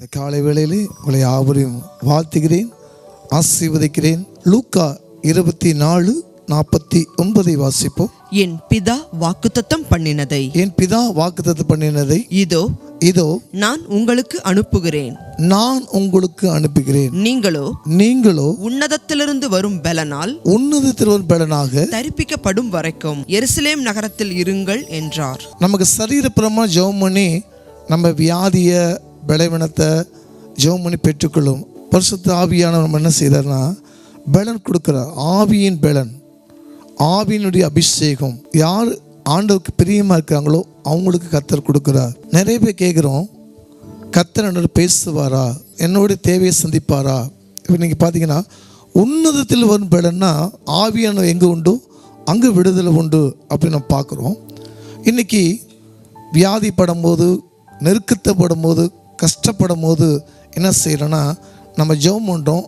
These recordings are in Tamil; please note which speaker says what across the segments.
Speaker 1: இந்த காலை வேளையிலே உங்களை யாவரையும் வாழ்த்துகிறேன் ஆசீர்வதிக்கிறேன். லூக்கா இருபத்தி நாலு நாற்பத்தி ஒன்பதை வாசிப்போம்.
Speaker 2: என் பிதா வாக்குத்தத்தம் பண்ணினதை.
Speaker 1: என் பிதா வாக்குத்தத்து பண்ணினதை.
Speaker 2: இதோ
Speaker 1: இதோ
Speaker 2: நான் உங்களுக்கு அனுப்புகிறேன்.
Speaker 1: நான் உங்களுக்கு அனுப்புகிறேன்.
Speaker 2: நீங்களோ
Speaker 1: நீங்களோ
Speaker 2: உன்னதத்திலிருந்து வரும் பலனால்
Speaker 1: உன்னத திருவன்பலனாக
Speaker 2: தரிப்பிக்கப்படும் வரைக்கும் எருசலேம் நகரத்தில் இருங்கள் என்றார்.
Speaker 1: நமக்கு சரீரப்புறமா ஜெபம் பண்ணி நம்ம வியாதிய பலவீனத்தை ஜெபம் பண்ணி பெற்றுக்கொள்ளும். பரிசுத்த ஆவியான நம்ம என்ன செய்தார்னா பலன் கொடுக்குறார். ஆவியின் பலன் ஆவியினுடைய அபிஷேகம். யார் ஆண்டவருக்கு பிரியமாக இருக்கிறாங்களோ அவங்களுக்கு கத்தர் கொடுக்குறார். நிறைய பேர் கேட்குறோம் கத்தர் என்னோட பேசுவாரா? என்னோட தேவையை சந்திப்பாரா? இப்போ நீங்கள் பார்த்தீங்கன்னா உன்னதத்தில் வரும் பலன்னா ஆவியான எங்கே உண்டோ? அங்கே விடுதலை உண்டு அப்படின்னு நம்ம பார்க்குறோம். இன்றைக்கி வியாதி படும்போது நெருக்கத்தை படும்போது கஷ்டப்படும் போது என்ன செய்கிறோன்னா நம்ம ஜெபம் பண்ணுறோம்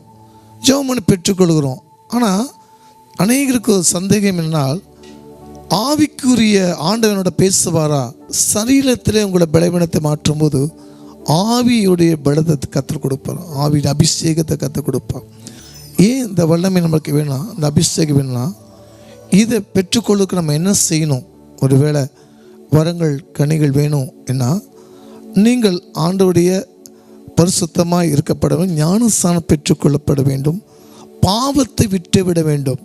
Speaker 1: ஜெபம் பண்ணி பெற்றுக்கொள்கிறோம். ஆனால் அநேகருக்கு ஒரு சந்தேகம் என்னால் ஆவிக்குரிய ஆண்டவனோட பேசுவாரா? சரீரத்திலே உங்களை பலவீனத்தை மாற்றும்போது ஆவியுடைய பலத்தை கற்றுக் கொடுப்பார். ஆவியின் அபிஷேகத்தை கற்றுக் கொடுப்பார். ஏன் இந்த வல்லமை நம்மளுக்கு வேணாம் இந்த அபிஷேகம் வேணும்னா இதை பெற்றுக்கொள்ளுக்கு நம்ம என்ன செய்யணும்? ஒருவேளை வரங்கள் கனிகள் வேணும் என்ன நீங்கள் ஆண்டவுடைய பரிசுத்தமாக இருக்கப்பட வேண்டும் ஞானஸ்தானம் பெற்றுக்கொள்ளப்பட வேண்டும். பாவத்தை விட்டு விட வேண்டும்.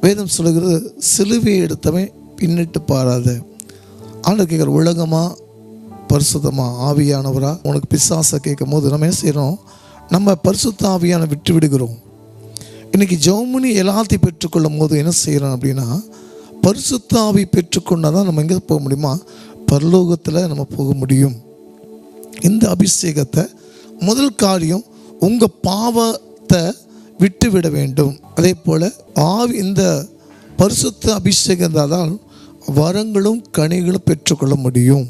Speaker 1: வேதம் சொல்கிறது சிலுவையை எடுத்தவன் பின்னிட்டு பாராத. ஆண்டு கேட்குற உலகமாக பரிசுத்தமாக ஆவியானவரா? உனக்கு பிசாசை கேட்கும் போது நம்ம என்ன செய்கிறோம் நம்ம பரிசுத்த ஆவியான விட்டு விடுகிறோம் இன்றைக்கி ஜெர்மனி எல்லாத்தையும் பெற்றுக்கொள்ளும் போது என்ன செய்கிறோம் அப்படின்னா பரிசுத்த ஆவி பெற்றுக்கொண்டால் தான் நம்ம எங்கே போக முடியுமா? பரலோகத்தில் நம்ம போக முடியும். இந்த அபிஷேகத்தை முதல் காரியம் உங்கள் பாவத்தை விட்டு விட வேண்டும். அதே போல் ஆவி இந்த பரிசுத்த அபிஷேகம் தான் வரங்களும் கனிகளும் பெற்றுக்கொள்ள முடியும்.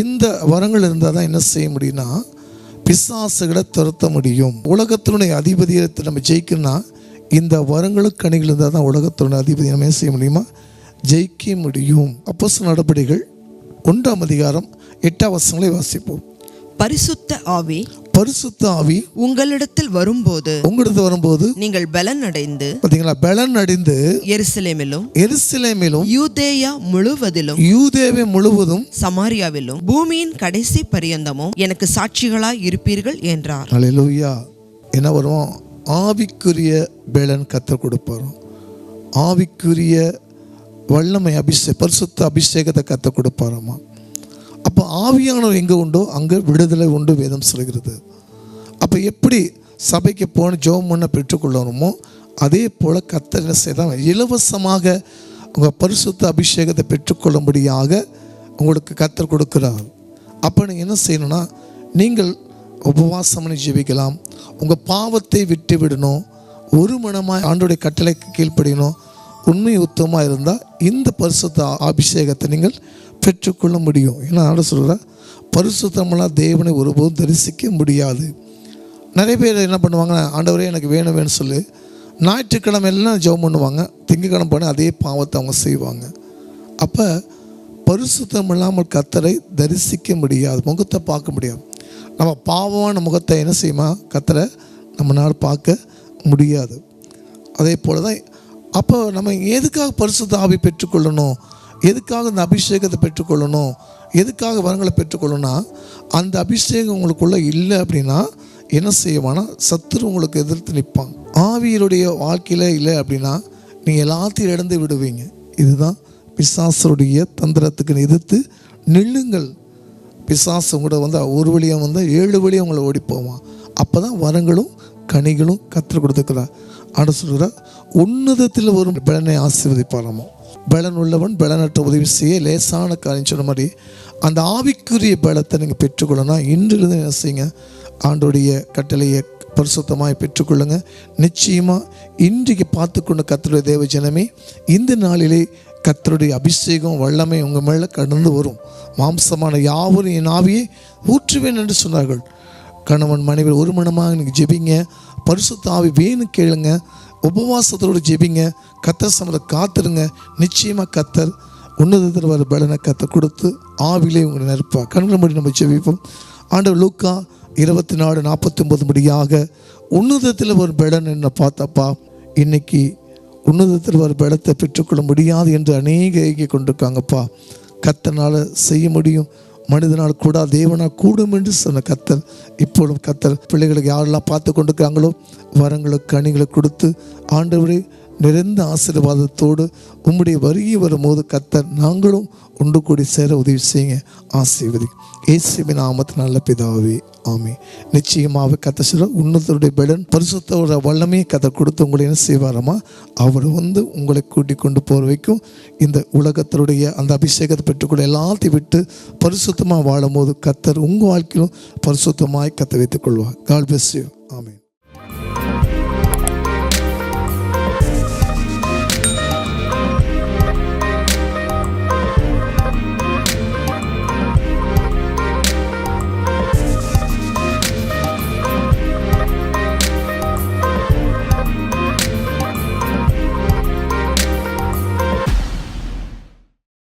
Speaker 1: இந்த வரங்கள் இருந்தால் தான் என்ன செய்ய முடியும்னா பிசாசுகளை துரத்த முடியும். உலகத்தினுடைய அதிபதியத்தை நம்ம ஜெயிக்கணும்னா இந்த வரங்களும் கனிகள் இருந்தால் தான் உலகத்தினுடைய அதிபதி நம்ம என்ன செய்ய முடியுமா? ஜெயிக்க முடியும். அப்போஸ் நடபடிகள் ஒன்றாம் அதிகாரம் எட்டாம் வசங்களை வாசிப்போம்.
Speaker 2: பரிசுத்த ஆவி
Speaker 1: பரிசுத்த ஆவி
Speaker 2: உங்களிடத்தில் வரும்போது
Speaker 1: உங்களிடத்து வரும்போது
Speaker 2: நீங்கள் பலன் அடைந்து
Speaker 1: பார்த்தீங்களா பலன் அடைந்து
Speaker 2: எருசலேமிலும்
Speaker 1: எருசலேமிலும்
Speaker 2: யூதேயா முழுவதிலும்
Speaker 1: யூதேவை முழுவதும்
Speaker 2: சமாரியாவிலும் பூமியின் கடைசி பரியந்தமும் எனக்கு சாட்சிகளாய் இருப்பீர்கள் என்றார்.
Speaker 1: அல்லேலூயா என்ன வரும்? ஆவிக்குரிய பலன் கற்றுக் கொடுப்பாரும் ஆவிக்குரிய வல்லமை அபிஷே பரிசுத்த அபிஷேகத்தை கற்றுக் கொடுப்பாராமா? அப்போ ஆவியானவர் எங்கே உண்டோ அங்கே விடுதலை உண்டு வேதம் சொல்கிறது. அப்போ எப்படி சபைக்கு போன ஜோம் பண்ண பெற்றுக்கொள்ளணுமோ அதே போல் கத்தர் செய்தான் இலவசமாக உங்கள் பரிசுத்த அபிஷேகத்தை பெற்றுக்கொள்ளும்படியாக உங்களுக்கு கத்தர் கொடுக்கிறார். அப்போ நீங்கள் என்ன செய்யணும்னா நீங்கள் உபவாசம் பண்ணி உங்கள் பாவத்தை விட்டு விடணும். ஒரு மனமாக ஆண்டோடைய கட்டளைக்கு கீழ்ப்படியணும். உண்மை உத்தமாக இருந்தால் இந்த பரிசுத்த அபிஷேகத்தை நீங்கள் பெற்றுக்கொள்ள முடியும். ஏன்னா ஆட சொல்கிற பரிசுத்தமெல்லாம் தேவனை ஒருபோதும் தரிசிக்க முடியாது. நிறைய பேர் என்ன பண்ணுவாங்க ஆண்டவரே எனக்கு வேணும் வேணும்னு சொல்லி. ஞாயிற்றுக்கிழமை எல்லாம் ஜெபம் பண்ணுவாங்க. திங்கக்கிழமை பண்ணி அதே பாவத்தை அவங்க செய்வாங்க. அப்போ பரிசுத்தம் இல்லாமல் கத்தரை தரிசிக்க முடியாது. முகத்தை பார்க்க முடியாது. நம்ம பாவமான முகத்தை என்ன செய்யுமா? கத்தரை நம்மளால் பார்க்க முடியாது. அதே போல தான் அப்போ நம்ம எதுக்காக பரிசுத்த ஆவி பெற்றுக்கொள்ளணும்? எதுக்காக இந்த அபிஷேகத்தை பெற்றுக்கொள்ளணும்? எதுக்காக வரங்களை பெற்றுக்கொள்ளணும்னா அந்த அபிஷேகம் உங்களுக்குள்ளே இல்லை அப்படின்னா என்ன செய்வானா சத்துரு உங்களுக்கு எதிர்த்து நிற்பான். ஆவியருடைய வாழ்க்கையில் இல்லை அப்படின்னா நீங்கள் எல்லாத்தையும் இழந்து விடுவீங்க. இதுதான் பிசாசருடைய தந்திரத்துக்கு எதிர்த்து நில்லுங்கள். பிசாசு கூட வந்து ஒரு வழியாக வந்து ஏழு வழியாக உங்களை ஓடி போவான். அப்போ தான் வரங்களும் கனிகளும் கற்றுக் கொடுத்துக்கிறார் ஆண்டு சொல்கிறார் உன்னதத்தில் வரும் பலனை ஆசீர்வதிப்பாராமோ? பலன் உள்ளவன் பலனற்ற உதவி செய்ய லேசான காரியம் சொன்ன மாதிரி அந்த ஆவிக்குரிய பலத்தை நீங்கள் பெற்றுக்கொள்ளனா இன்றிலிருந்து என்ன செய்யுங்க? ஆண்டோடைய கட்டளையை பரிசுத்தமாக பெற்றுக்கொள்ளுங்க. நிச்சயமாக இன்றைக்கு பார்த்து கொண்ட கத்தருடைய தேவ ஜனமே இந்த நாளிலே கத்தருடைய அபிஷேகம் வல்லமை உங்கள் மேலே கடந்து வரும். மாம்சமான யாவரும் என் ஆவியை ஊற்றுவேன் என்று சொன்னார்கள். கணவன் மனைவி ஒரு மனமாக நீங்கள் ஜெபிங்க. பரிசுத்தாவி வேணும் கேளுங்க. உபவாசத்தோடு ஜெபிங்க. கத்தர் சமரை காத்துருங்க. நிச்சயமாக கத்தர் உன்னதத்தில் வர பலனை கத்த கொடுத்து ஆவிலே உங்களை நிற்பா கண்களை முடி நம்ம ஜெபிப்போம். ஆண்டவர் லூக்கா இருபத்தி நாலு நாற்பத்தி ஒன்பது முடியாக உன்னதத்தில் ஒரு பெடன் என்ன பார்த்தப்பா இன்னைக்கு உன்னதத்தில் ஒரு பலத்தை பெற்றுக்கொள்ள முடியாது என்று அநேக ஏகி கொண்டிருக்காங்கப்பா. கத்தனால் செய்ய முடியும். மனிதனால் கூட தேவனால் கூடும் என்று சொன்ன கத்தல். இப்பொழுதும் கத்தல் பிள்ளைகளுக்கு யாரெல்லாம் பார்த்து கொண்டிருக்காங்களோ வரங்களுக்கு கனிகளை கொடுத்து ஆண்டவரே நிறைந்த ஆசீர்வாதத்தோடு உம்முடைய வருகை வரும்போது கத்தர் நாங்களும் ஒன்று கூடி சேர உதவி செய்யுங்க. ஆசீர்வதி. இயேசுவின் நாமத்து நல்ல பிதாவே ஆமே நிச்சயமாக கத்த சொல்ல உன்னதருடைய பலன் பரிசுத்தோட வல்லமையை கதை கொடுத்து உங்களை என்ன செய்வாரமா? அவர் வந்து உங்களை கூட்டி கொண்டு போகிற வரைக்கும் இந்த உலகத்தினுடைய அந்த அபிஷேகத்தை பெற்றுக்கொள்ள எல்லாத்தையும் விட்டு பரிசுத்தமாக வாழும்போது கத்தர் உங்கள் வாழ்க்கையிலும் பரிசுத்தமாய் கத்தை வைத்துக் கொள்வார். கால் பெஸ்யூ யூ